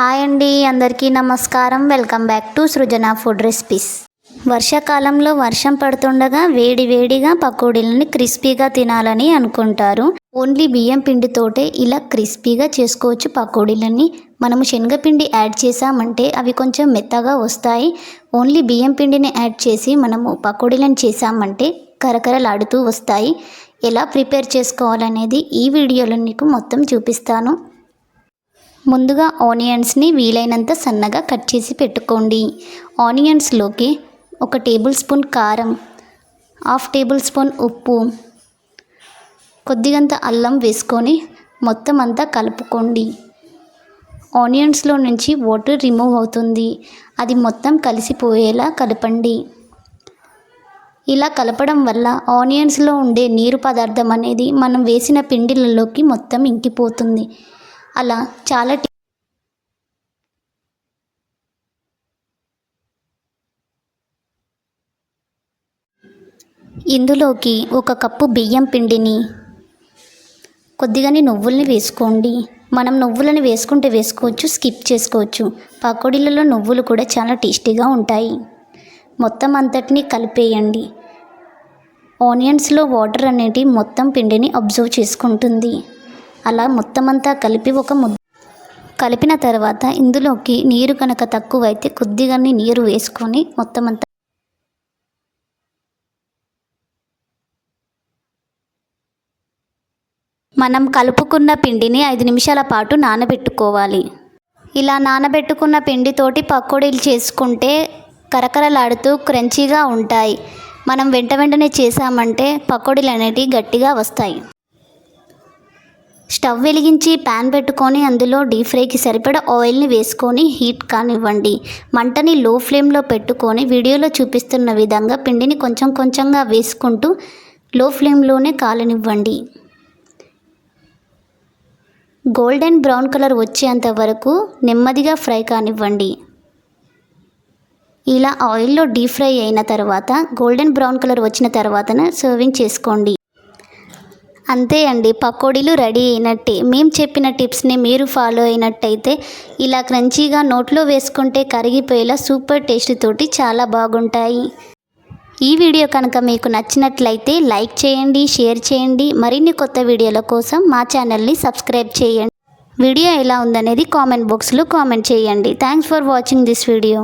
Hi అండి అందరికీ నమస్కారం. Welcome back to Srujana food recipes. వర్షాకాలంలో వర్షం పడుతుండగా వేడి వేడిగా పకోడీలని క్రిస్పీగా తినాలని అనుకుంటారు. ఓన్లీ బియ్యం పిండితోటే ఇలా క్రిస్పీగా చేసుకోవచ్చు పకోడీలని. మనము శనగపిండి యాడ్ చేసామంటే అవి కొంచెం మెత్తగా వస్తాయి. ఓన్లీ బియ్యం పిండిని యాడ్ చేసి మనము పకోడీలను చేసామంటే కరకరలాడుతూ వస్తాయి. ఎలా ప్రిపేర్ చేసుకోవాలనేది ఈ వీడియోలో నీకు మొత్తం చూపిస్తాను. ముందుగా ఆనియన్స్ని వీలైనంత సన్నగా కట్ చేసి పెట్టుకోండి. ఆనియన్స్లోకి ఒక టేబుల్ స్పూన్ కారం హాఫ్ టేబుల్ స్పూన్ ఉప్పు కొద్దిగంత అల్లం వేసుకొని మొత్తం అంతా కలుపుకోండి. ఆనియన్స్లో నుంచి వాటర్ రిమూవ్ అవుతుంది. అది మొత్తం కలిసిపోయేలా కలపండి. ఇలా కలపడం వల్ల ఆనియన్స్లో ఉండే నీరు పదార్థం అనేది మనం వేసిన పిండిలలోకి మొత్తం ఇంకిపోతుంది. అలా చాలా ఇందులోకి ఒక కప్పు బియ్యం పిండిని. కొద్దిగానే నువ్వుల్ని వేసుకోండి. మనం నువ్వులని వేసుకుంటే వేసుకోవచ్చు స్కిప్ చేసుకోవచ్చు. పకోడీలలో నువ్వులు కూడా చాలా టేస్టీగా ఉంటాయి. మొత్తం అంతటిని కలిపేయండి. ఆనియన్స్లో వాటర్ అనేది మొత్తం పిండిని అబ్జర్వ్ చేసుకుంటుంది. అలా మొత్తం అంతా కలిపి ఒక ముద్ద కలిపిన తర్వాత ఇందులోకి నీరు కనుక తక్కువైతే కొద్దిగానే నీరు వేసుకొని మొత్తం అంతా మనం కలుపుకున్న పిండిని ఐదు నిమిషాల పాటు నానబెట్టుకోవాలి. ఇలా నానబెట్టుకున్న పిండితోటి పకోడీలు చేసుకుంటే కరకరలాడుతూ క్రంచీగా ఉంటాయి. మనం వెంట వెంటనే చేసామంటే పకోడీలు అనేటివి గట్టిగా వస్తాయి. స్టవ్ వెలిగించి ప్యాన్ పెట్టుకొని అందులో డీప్ ఫ్రైకి సరిపడా ఆయిల్ని వేసుకొని హీట్ కానివ్వండి. మంటని లో ఫ్లేమ్లో పెట్టుకొని వీడియోలో చూపిస్తున్న విధంగా పిండిని కొంచెం కొంచెంగా వేసుకుంటూ లో ఫ్లేమ్లోనే కాలనివ్వండి. గోల్డెన్ బ్రౌన్ కలర్ వచ్చేంత వరకు నెమ్మదిగా ఫ్రై కానివ్వండి. ఇలా ఆయిల్లో డీప్ ఫ్రై అయిన తర్వాత గోల్డెన్ బ్రౌన్ కలర్ వచ్చిన తర్వాతన సర్వింగ్ చేసుకోండి. అంతే అండి పకోడీలు రెడీ అయినట్టే. మేము చెప్పిన టిప్స్ని మీరు ఫాలో అయినట్టయితే ఇలా క్రంచీగా నోట్లో వేసుకుంటే కరిగిపోయేలా సూపర్ టేస్ట్ తోటి చాలా బాగుంటాయి. ఈ వీడియో కనుక మీకు నచ్చినట్లయితే లైక్ చేయండి షేర్ చేయండి. మరిన్ని కొత్త వీడియోల కోసం మా ఛానల్ని సబ్స్క్రైబ్ చేయండి. వీడియో ఎలా ఉందనేది కామెంట్ బాక్స్లో కామెంట్ చేయండి. Thanks for watching this video.